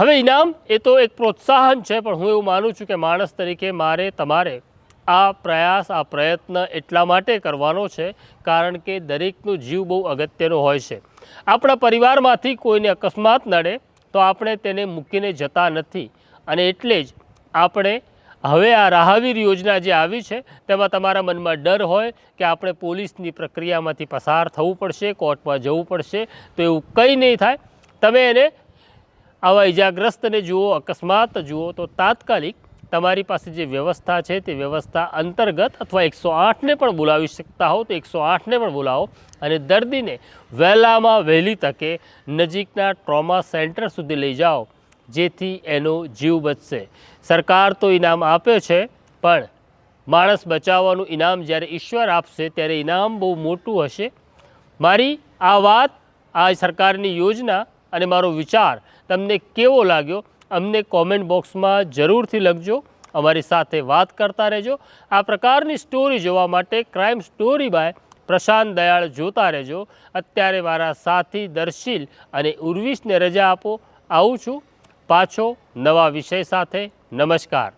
હવે ઇનામ એ તો એક પ્રોત્સાહન છે, પણ હું એવું માનું છું કે માણસ તરીકે મારે તમારે આ પ્રયાસ, આ પ્રયત્ન એટલા માટે કરવાનો છે, કારણ કે દરેકનું જીવ બહુ અગત્યનો હોય છે. આપણા પરિવારમાંથી કોઈને અકસ્માત નડે તો આપણે તેને મૂકીને જતા નથી. અને એટલે જ આપણે હવે આ રાહવીર યોજના જે આવી છે, તેમાં તમારા મનમાં ડર હોય કે આપણે પોલીસની પ્રક્રિયામાંથી પસાર થવું પડશે, કોર્ટમાં જવું પડશે, તો એવું કંઈ નહીં થાય. તમે એને આવા ઇજાગ્રસ્તને જુઓ, અકસ્માત જુઓ, તો તાત્કાલિક તમારી પાસે જે વ્યવસ્થા છે તે વ્યવસ્થા અંતર્ગત અથવા એકસો આઠને પણ બોલાવી શકતા હો તો એકસો આઠને પણ બોલાવો અને દર્દીને વહેલામાં વહેલી તકે નજીકના ટ્રોમા સેન્ટર સુધી લઈ જાઓ, જેથી એનો જીવ બચશે. સરકાર તો ઇનામ આપે છે, પણ માણસ બચાવવાનું ઇનામ જ્યારે ઈશ્વર આપશે ત્યારે ઇનામ બહુ મોટું હશે. મારી આ વાત આ સરકારની યોજના અને મારો વિચાર તમને કેવો લાગ્યો અમને કોમેન્ટ બોક્સમાં જરૂરથી લખજો. અમારી સાથે વાત કરતા રહેજો. આ પ્રકારની સ્ટોરી જોવા માટે crime story by Prashant Dayal જોતા રહેજો. અત્યારે મારા સાથી દર્શીલ અને ઉર્વિશને રજા આપો. આવું છું. પાછો નવા વિષય સાથે. નમસ્કાર.